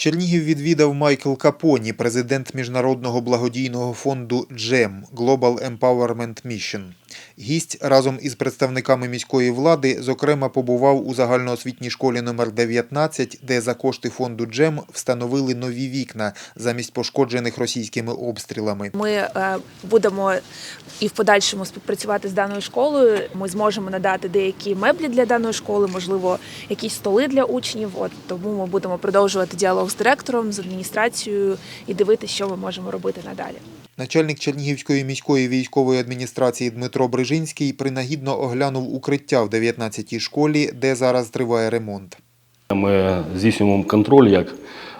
Чернігів відвідав Майкл Капоні, президент міжнародного благодійного фонду GEM – Global Empowerment Mission. Гість разом із представниками міської влади, зокрема, побував у загальноосвітній школі номер 19, де за кошти фонду GEM встановили нові вікна замість пошкоджених російськими обстрілами. Ми е, будемо і в подальшому співпрацювати з даною школою. Ми зможемо надати деякі меблі для даної школи, можливо, якісь столи для учнів. От тому ми будемо продовжувати діалог з директором, з адміністрацією і дивитися, що ми можемо робити надалі. Начальник Чернігівської міської військової адміністрації Дмитро Брижинський принагідно оглянув укриття в 19-й школі, де зараз триває ремонт. Ми здійснюємо контроль, як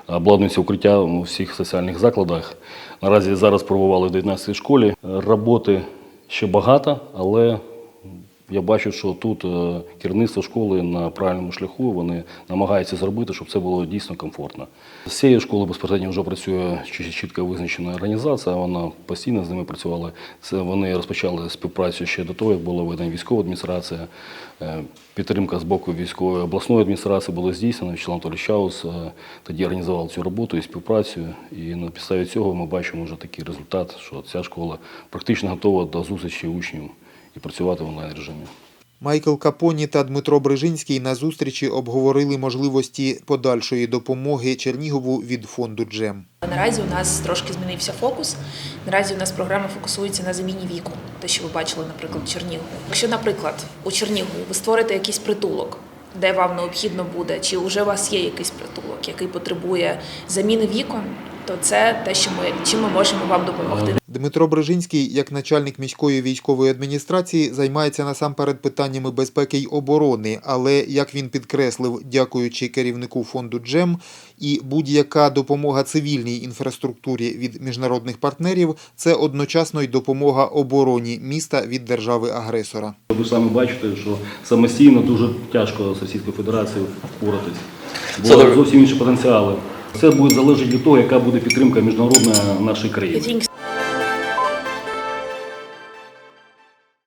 обладнується укриття у всіх соціальних закладах. Наразі зараз пробували в 19 школі. Роботи ще багато, але я бачу, що тут е, керівництво школи на правильному шляху. Вони намагаються зробити, щоб це було дійсно комфортно. З цієї школи безпосередньо вже працює чі- чітко визначена організація. Вона постійно з ними працювала. Це вони розпочали співпрацю ще до того, як була введена військова адміністрація. Е, Підтримка з боку військової обласної адміністрації була здійснена. Вячеслав Анатолійович Чаус е, тоді організував цю роботу і співпрацю. І на підставі цього ми бачимо вже такий результат, що ця школа практично готова до зустрічі учнів і працювати в онлайн режимі. Майкл Капоні та Дмитро Брижинський на зустрічі обговорили можливості подальшої допомоги Чернігову від фонду «Джем». Наразі у нас трошки змінився фокус. Наразі у нас програма фокусується на заміні віку, те, що ви бачили, наприклад, в Чернігові. Якщо, наприклад, у Чернігові ви створите якийсь притулок, де вам необхідно буде, чи вже у вас є якийсь притулок, який потребує заміни вікон, то це те, що ми чим ми можемо вам допомогти. Дмитро Брижинський, як начальник міської військової адміністрації, займається насамперед питаннями безпеки й оборони, але, як він підкреслив, дякуючи керівнику фонду «Джем», і будь-яка допомога цивільній інфраструктурі від міжнародних партнерів – це одночасно й допомога обороні міста від держави-агресора. Ви самі бачите, що самостійно дуже тяжко з Російською Федерацією впоратись. Бо зовсім інші потенціали. Це буде залежати від того, яка буде підтримка міжнародна нашої країни.